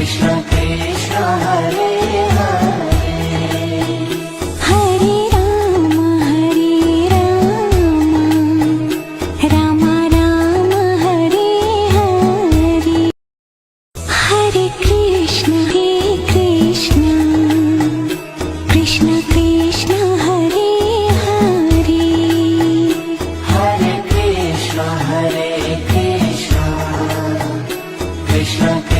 Hare Hare. Hare Krishna,